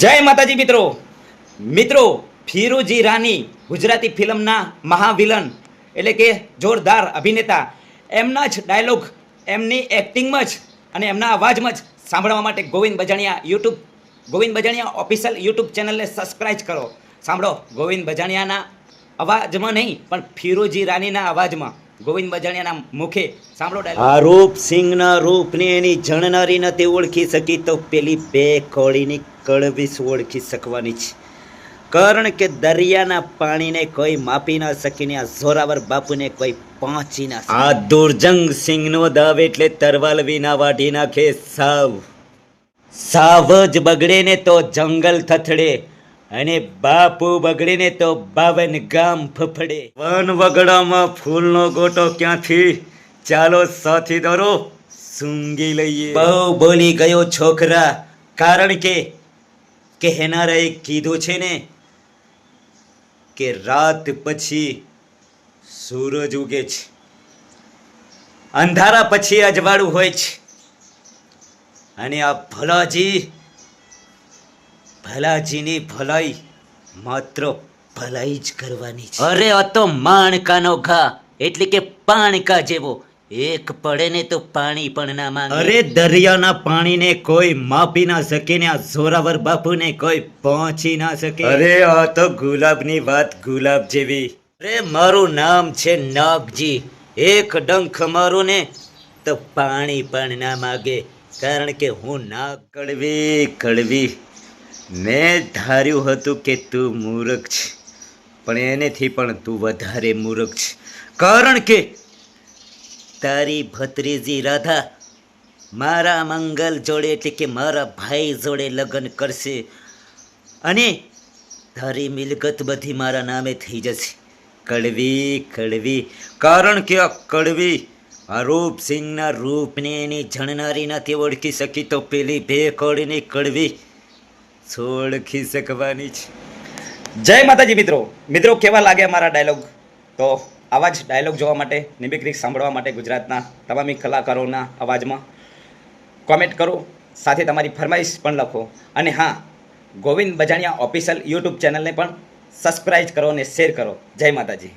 જય માતાજી મિત્રો. મિત્રો, ફિરુજી રાની ગુજરાતી ફિલ્મના મહાવિલન, એટલે કે જોરદાર અભિનેતા. એમના જ ડાયલોગ, એમની એક્ટિંગમાં જ અને એમના અવાજમાં જ સાંભળવા માટે Govind Bajaniya YouTube, Govind Bajaniya official YouTube ચેનલને સબસ્ક્રાઇબ કરો. સાંભળો, ગોવિંદ બજાણિયાના અવાજમાં નહીં, પણ ફિરોજી રાનીના અવાજમાં. ગોવિંદ બજાણિયાના મુખે સાંભળો ડાયલોગ આ રૂપ સિંહના રૂપને એની જણનારી નથી ઓળખી શકી તો પેલી બે કોળીની કળવીસ ઓળખી શકવાની છે? કારણ કે દરિયાના પાણીને કોઈ માપી ના શકીને આ જોરાવર બાપુને કોઈ પહોંચી ના આ દુર્જંગ સિંહનો દાવ એટલે તરવાલ વિના વાઢી નાખે સાવ. સાવ જ બગડે ને તો જંગલ થથડે. અને બાપુ બગડે ને તો બાવન ગામ ફફડે. વન વગડામાં ફૂલનો ગોટો ક્યાંથી? ચાલો સાથીદારો સૂંઘી લઈએ. બહુ બોલી ગયો છોકરા કારણ કે કહેનારાએ કીધું છે ને કે રાત પછી સૂરજ ઉગે છે. અંધારા પછી અજવાળું હોય છે. અને આ ભલાજી ભલાજીની ભલાઈ માત્ર ભલાઈ જ કરવાની છે. અરે આ તો માણકાનો ઘા. એટલે કે પાણકા જેવો. એક પડે ને તો પાણી પણ ના માંગે. અરે દરિયાના પાણીને કોઈ માપી ના શકે ને આ જોરાવર બાપુને કોઈ પહોંચી ના શકે. અરે આ તો ગુલાબની વાત ગુલાબ જેવી. અરે મારું નામ છે નાગજી. એક ડંખ મારું ને તો પાણી પણ ના માગે. કારણ કે હું ના કડવી કડવી મેં ધાર્યું હતું કે તું મૂર્ખ છે, પણ એનેથી પણ તું વધારે મૂર્ખ છે. કારણ કે તારી ભત્રીજી રાધા મારા મંગલ જોડે એટલે કે મારા ભાઈ જોડે લગ્ન કરશે અને તારી મિલકત બધી મારા નામે થઈ જશે. કડવી કડવી. કારણ કે આ કડવી, આ રૂપસિંહના રૂપને એની જણનારી નથી ઓળખી શકી તો પેલી બે કોળીની કડવી ઓળખી શકવાની છે. જય માતાજી મિત્રો. મિત્રો, કેવા લાગે અમારા ડાયલોગ તો આવા જ ડાયલોગ જોવા માટે નિમિક્રિક સાંભળવા માટે ગુજરાતના તમામી કલાકારોના અવાજમાં કોમેન્ટ કરો. સાથે તમારી ફરમાઈશ પણ લખો. અને હા, ગોવિંદ બજાણિયા ઓફિશિયલ યુટ્યુબ ચેનલને પણ સબસ્ક્રાઈબ કરો અને શેર કરો. જય માતાજી.